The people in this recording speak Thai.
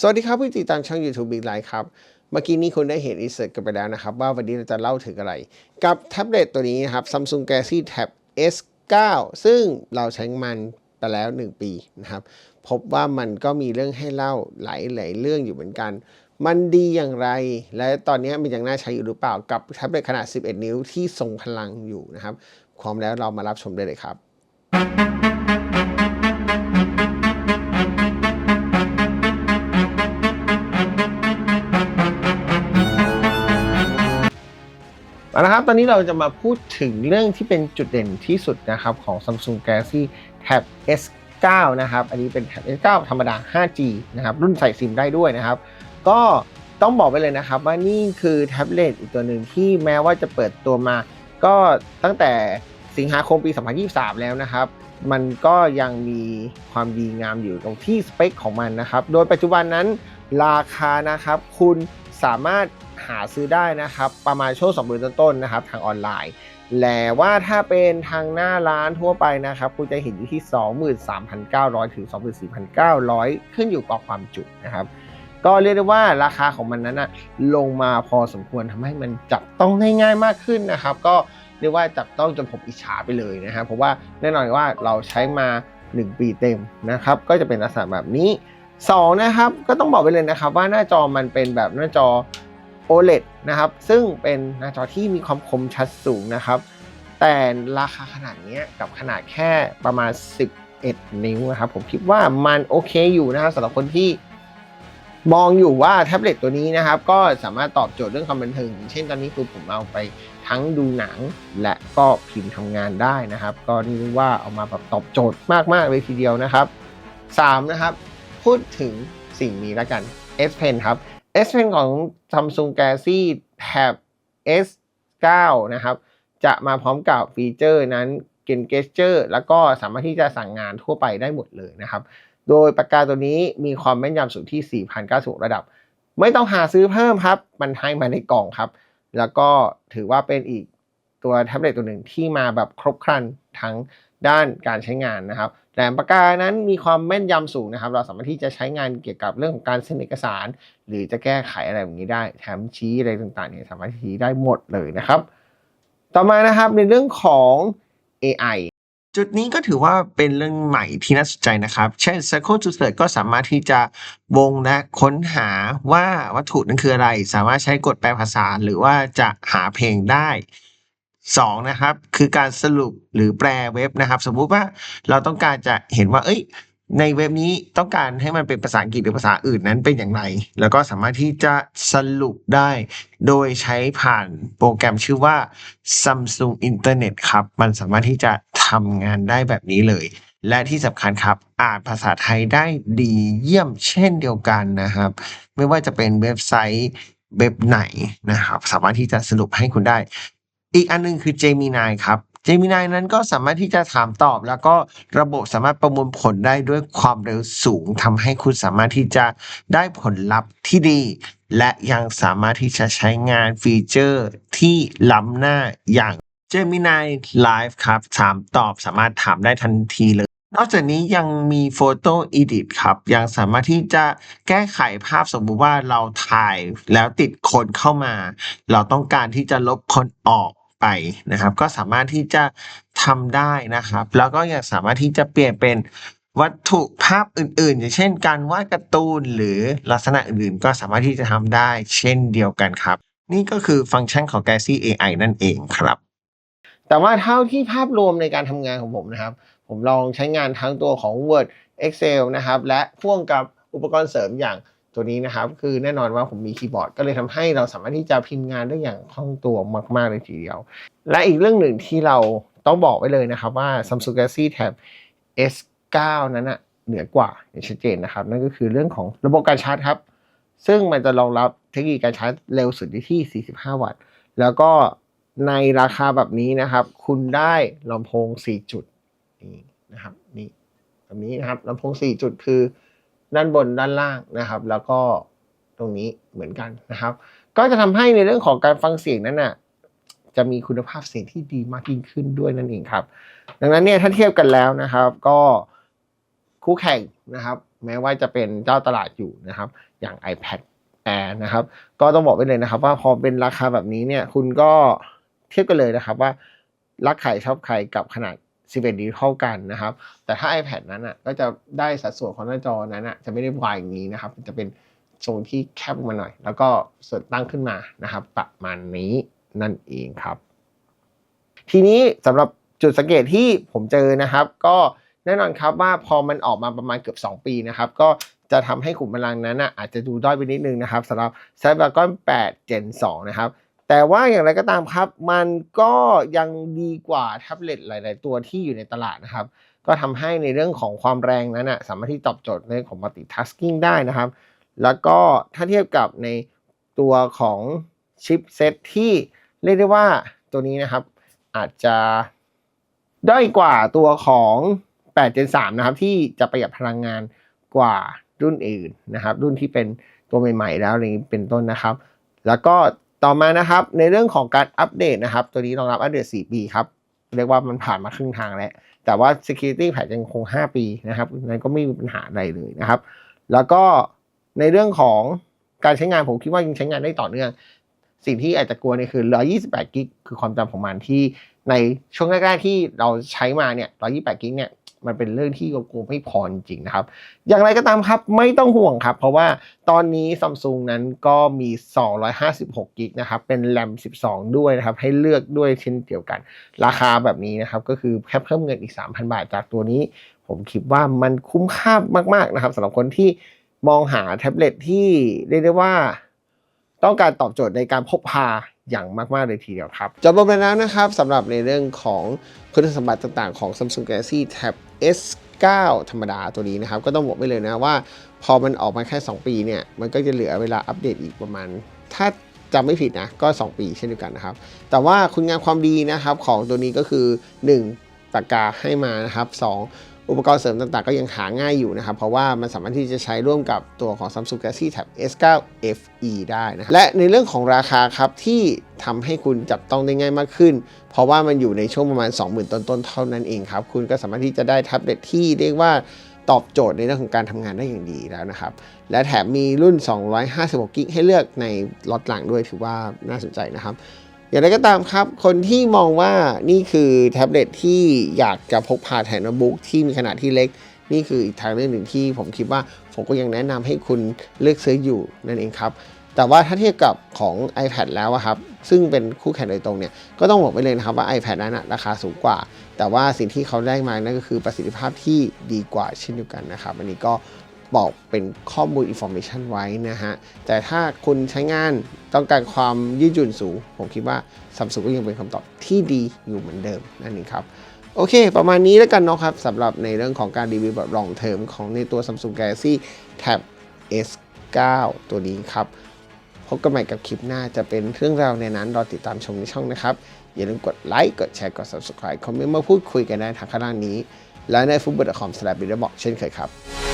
สวัสดีครับผู้ติดตามช่อง YouTube Big Life ครับ เมื่อกี้นี้คุณได้เห็นอินเสิร์ตกันไปแล้วนะครับ ว่าวันนี้เราจะเล่าถึงอะไร กับแท็บเล็ตตัวนี้นะครับ Samsung Galaxy Tab S9 ซึ่งเราใช้มันไปแล้ว 1 ปีนะครับ พบว่ามันก็มีเรื่องให้เล่าหลายๆเรื่องอยู่เหมือนกัน มันดีอย่างไร และตอนนี้มันยังน่าใช้อยู่หรือเปล่ากับแท็บเล็ตขนาด 11 นิ้วที่ทรงพลังอยู่นะครับพร้อมแล้วเรามารับชมได้เลยครับ เอาละครับตอนนี้เราจะมาพูดถึงเรื่องที่เป็นจุดเด่นที่สุดนะครับของ Samsung Galaxy Tab S9 นะครับอันนี้เป็น Tab S9 ธรรมดา 5G นะครับรุ่นใส่ซิมได้ด้วยนะครับ ก็ต้องบอกไปเลยนะครับว่านี่คือแท็บเล็ตอีกตัวหนึ่งที่แม้ว่าจะเปิดตัวมา ก็ตั้งแต่สิงหาคมปี 2023 แล้วนะครับ มันก็ยังมีความดีงามอยู่ตรงที่สเปคของมันนะครับ โดยปัจจุบันนั้นราคานะครับคุณสามารถ หาซื้อได้นะครับ ประมาณช่วงสองหมื่นต้นๆนะครับ ทางออนไลน์แต่ว่าถ้าเป็นทางหน้าร้านทั่วไปนะครับ คุณจะเห็นอยู่ที่ 23,900 ถึง 24,900 ขึ้นอยู่กับความจุนะครับ ก็เรียกได้ว่าราคาของมันนั้นนะลงมาพอสมควรทำให้มันจับต้องง่ายๆมากขึ้นนะครับ ก็เรียกว่าจับต้องจนผมอิจฉาไปเลยนะครับเพราะว่าแน่นอนว่าเราใช้มา 1 ปีเต็มนะครับ ก็จะเป็นลักษณะแบบนี้2นะครับ ก็ต้องบอกไปเลยนะครับว่าหน้าจอมันเป็นแบบหน้าจอ OLED นะครับ ซึ่งเป็นหน้าจอที่มีความคมชัดสูงนะครับ แต่ราคาขนาดนี้กับขนาดแค่ประมาณ 11 นิ้วนะครับ ผมคิดว่ามันโอเคอยู่นะครับสำหรับคนที่มองอยู่ว่าแท็บเล็ตตัวนี้นะครับ ก็สามารถตอบโจทย์เรื่องความบันเทิงอย่างเช่นตอนนี้คือผมเอาไปทั้งดูหนังและก็พิมพ์ทำงานได้นะครับ ก็นี่เรียกว่าเอามาแบบตอบโจทย์มากๆเลยทีเดียวนะครับ 3 นะครับ พูดถึงสิ่งนี้แล้วกัน S Pen ครับ S Pen ของ Samsung Galaxy Tab S9 นะครับ จะมาพร้อมกับฟีเจอร์นั้นเกนเกสเจอร์แล้วก็สามารถที่จะสั่งงานทั่วไปได้หมดเลยนะครับ โดยปากกาตัวนี้มีความแม่นยำสูงที่ 4,090ระดับ ไม่ต้องหาซื้อเพิ่มครับ มันให้มาในกล่องครับ แล้วก็ถือว่าเป็นอีกตัวแท็บเล็ตตัวหนึ่งที่มาแบบครบครันทั้ง ด้านการใช้งานนะครับแหลมปากกานั้นมีความแม่นยำสูงนะครับ เราสามารถที่จะใช้งานเกี่ยวกับเรื่องของการเซ็นเอกสาร หรือจะแก้ไขอะไรแบบนี้ได้ แถมชี้อะไรต่างๆเนี่ยสามารถชี้ได้หมดเลยนะครับ ต่อมานะครับในเรื่องของ AI จุดนี้ก็ถือว่าเป็นเรื่องใหม่ที่น่าสนใจนะครับ เช่น Circle to Search ก็สามารถที่จะวงและค้นหาว่าวัตถุนั้นคืออะไร สามารถใช้กดแปลภาษาหรือว่าจะหาเพลงได้ 2นะครับคือการสรุปหรือแปลเว็บนะครับ สมมุติว่าเราต้องการจะเห็นว่า เอ้ย ในเว็บนี้ต้องการให้มันเป็นภาษาอังกฤษหรือภาษาอื่นนั้นเป็นอย่างไร แล้วก็สามารถที่จะสรุปได้ โดยใช้ผ่านโปรแกรมชื่อว่า Samsung Internet ครับ มันสามารถที่จะทำงานได้แบบนี้เลย และที่สำคัญครับ อ่านภาษาไทยได้ดีเยี่ยมเช่นเดียวกันนะครับ ไม่ว่าจะเป็นเว็บไซต์เว็บไหนนะครับ สามารถที่จะสรุปให้คุณได้ อีกอันหนึงคือ Gemini ครับ Gemini นั้นก็สามารถที่จะถามตอบ แล้วก็ระบบสามารถประมวลผลได้ด้วยความเร็วสูงทำให้คุณสามารถที่จะได้ผลลัพธ์ที่ดี และยังสามารถที่จะใช้งานฟีเจอร์ที่ล้ำหน้าอย่าง Gemini Live ครับถามตอบสามารถถามได้ทันทีเลยนอกจากนี้ยังมี Photo Edit ครับ ยังสามารถที่จะแก้ไขภาพสมมุติว่าเราถ่ายแล้วติดคนเข้ามา เราต้องการที่จะลบคนออก ไปนะครับ ก็สามารถที่จะทำได้นะครับ แล้วก็ยังสามารถที่จะเปลี่ยนเป็นวัตถุภาพอื่นๆ อย่างเช่น การวาดการ์ตูนหรือลักษณะอื่นๆ ก็สามารถที่จะทำได้ เช่นเดียวกันครับ นี่ก็คือฟังก์ชันของ Galaxy AI นั่นเองครับ แต่ว่าเท่าที่ภาพรวมในการทำงานของผมนะครับ ผมลองใช้งานทั้งตัวของ Word Excel นะครับ และพ่วงกับอุปกรณ์เสริมอย่าง ตัวนี้นะครับ คือแน่นอนว่าผมมีคีย์บอร์ดก็เลยทำให้เราสามารถที่จะพิมพ์งานได้อย่างคล่องตัวมาก ๆ เลยทีเดียว และอีกเรื่องหนึ่งที่เราต้องบอกไว้เลยนะครับว่า Samsung Galaxy Tab S9 นั้นนะเหนือกว่าอย่างชัดเจนนะครับ นั่นก็คือเรื่องของระบบการชาร์จครับ ซึ่งมันจะรองรับเทคโนโลยีการชาร์จเร็วสุดที่ 45 วัตต์ แล้วก็ในราคาแบบนี้นะครับ คุณได้ลำโพง 4 จุดนี่นะครับนี่แบบนี้นะครับลำโพง 4 จุดคือ ด้านบนด้านล่างนะครับ แล้วก็ตรงนี้เหมือนกันนะครับ ก็จะทำให้ในเรื่องของการฟังเสียงนั้นน่ะจะมีคุณภาพเสียงที่ดีมากยิ่งขึ้นด้วยนั่นเองครับ ดังนั้นเนี่ยถ้าเทียบกันแล้วนะครับ ก็คู่แข่งนะครับ แม้ว่าจะเป็นเจ้าตลาดอยู่นะครับ อย่าง iPad Air นะครับ ก็ต้องบอกไว้เลยนะครับ ว่าพอเป็นราคาแบบนี้เนี่ยคุณก็เทียบกันเลยนะครับว่ารักใครชอบใครกับขนาด 11นิ้วเท่ากันนะครับ แต่ถ้า iPad นั้นอะก็จะได้สัดส่วนของหน้าจอนั้นอะจะไม่ได้วายอย่างนี้นะครับจะเป็นทรงที่แคบมาหน่อย แล้วก็ส่วนตั้งขึ้นมานะครับ ประมาณนี้นั่นเองครับ ทีนี้สำหรับจุดสังเกตที่ผมเจอนะครับ ก็แน่นอนครับว่าพอมันออกมาประมาณเกือบ 2 ปีนะครับ ก็จะทำให้ขุมพลังนั้นนะอาจจะดูด้อยไปนิดนึงนะครับสำหรับ Snapdragon 8 Gen 2 นะครับ แต่ว่าอย่างไรก็ตามครับ มันก็ยังดีกว่าแท็บเล็ตหลาย ๆ ตัวที่อยู่ในตลาดนะครับ ก็ทำให้ในเรื่องของความแรงนั้นนะสามารถที่ตอบโจทย์ในเรื่องของ multitasking ได้นะครับ แล้วก็ถ้าเทียบกับในตัวของชิปเซตที่เรียกได้ว่าตัวนี้นะครับ อาจจะด้อยกว่าตัวของ8 Gen 3นะครับ ที่จะประหยัดพลังงานกว่ารุ่นอื่นนะครับ รุ่นที่เป็นตัวใหม่ ๆ แล้วอะไรอย่างนี้เป็นต้นนะครับ แล้วก็ ต่อมานะครับในเรื่องของการอัปเดตนะครับ ตัวนี้รองรับอัปเดต 4 ปีครับ เรียกว่ามันผ่านมาครึ่งทางแล้ว แต่ว่า security patch ยังคง 5 ปีนะครับนั้นก็ไม่มีปัญหาอะไรเลยนะครับ แล้วก็ในเรื่องของการใช้งานผมคิดว่ายังใช้งานได้ต่อเนื่อง สิ่งที่อาจจะกลัวเนี่ยคือ 128 กิกคือความจำของมันที่ในช่วงแรกๆที่เราใช้มาเนี่ย 128 กิกเนี่ย มันเป็นเรื่องที่กูไม่พอจริงนะครับ อย่างไรก็ตามครับไม่ต้องห่วงครับ เพราะว่าตอนนี้ซัมซุงนั้นก็มี 256กิกนะครับ เป็นแรม12 ด้วยนะครับ ให้เลือกด้วยเช่นเดียวกัน ราคาแบบนี้นะครับ ก็คือแค่เพิ่มเงินอีก 3,000 บาทจากตัวนี้ ผมคิดว่ามันคุ้มค่ามาก ๆนะครับสำหรับคนที่มองหาแท็บเล็ตที่เรียกได้ว่าต้องการตอบโจทย์ในการพกพาอย่างมาก ๆ เลยทีเดียวครับ จบลงไปแล้วนะครับสำหรับในเรื่องของคุณสมบัติต่าง ๆ ของ Samsung Galaxy Tab S9 ธรรมดาตัวนี้นะครับ ก็ต้องบอกไปเลยนะว่า พอมันออกมาแค่ 2 ปีเนี่ย มันก็จะเหลือเวลาอัปเดตอีกประมาณ ถ้าจำไม่ผิดนะ ก็ 2 ปีเช่นเดียวกันนะครับ แต่ว่าคุณงามความดีนะครับของตัวนี้ก็คือ 1 ปากกาให้มานะครับ 2 อุปกรณ์เสริมต่างๆ ก็ยังหาง่ายอยู่นะครับ เพราะว่ามันสามารถที่จะใช้ร่วมกับตัวของ Samsung Galaxy Tab S9 FE ได้นะครับและในเรื่องของราคาครับที่ทำให้คุณจับต้องได้ง่ายมากขึ้น เพราะว่ามันอยู่ในช่วงประมาณ 20,000 ต้นๆ เท่านั้นเองครับ คุณก็สามารถที่จะได้แท็บเล็ตที่เรียกว่าตอบโจทย์ในเรื่องของการทำงานได้อย่างดีแล้วนะครับ และแถมมีรุ่น 256 กิกให้เลือกในล็อตหลังด้วยถือว่าน่าสนใจนะครับ อย่างไรก็ตามครับ คนที่มองว่านี่คือแท็บเล็ตที่อยากจะพกพาแทนโน้ตบุ๊กที่มีขนาดที่เล็ก นี่คืออีกทางเลือกหนึ่งที่ผมคิดว่าผมก็ยังแนะนำให้คุณเลือกซื้ออยู่นั่นเองครับ แต่ว่าถ้าเทียบกับของ iPad แล้วครับ ซึ่งเป็นคู่แข่งโดยตรงเนี่ย ก็ต้องบอกไว้เลยนะครับว่า iPad นั้นราคาสูงกว่า แต่ว่าสิ่งที่เขาได้มานั่นก็คือประสิทธิภาพที่ดีกว่าเช่นเดียวกันนะครับ อันนี้ก็ บอกเป็นข้อมูล information ไว้นะฮะ แต่ถ้าคุณใช้งานต้องการความยืดหยุ่นสูง ผมคิดว่า Samsung ก็ยังเป็นคำตอบที่ดีอยู่เหมือนเดิมนั่นเองครับโอเค ประมาณนี้แล้วกันเนาะครับสำหรับในเรื่องของการรีวิวแบบ long term ของในตัว Samsung Galaxy Tab S9 ตัวนี้ครับ พบกันใหม่กับคลิปหน้าจะเป็นเรื่องราวในนั้น รอติดตามชมในช่องนะครับ อย่าลืมกดไลค์กดแชร์กด subscribe คอมเมนต์มาพูดคุยกันได้ทางข้างล่างนี้ และในฟุตบอลคอมสแลบบิลบอกเช่นเคยครับ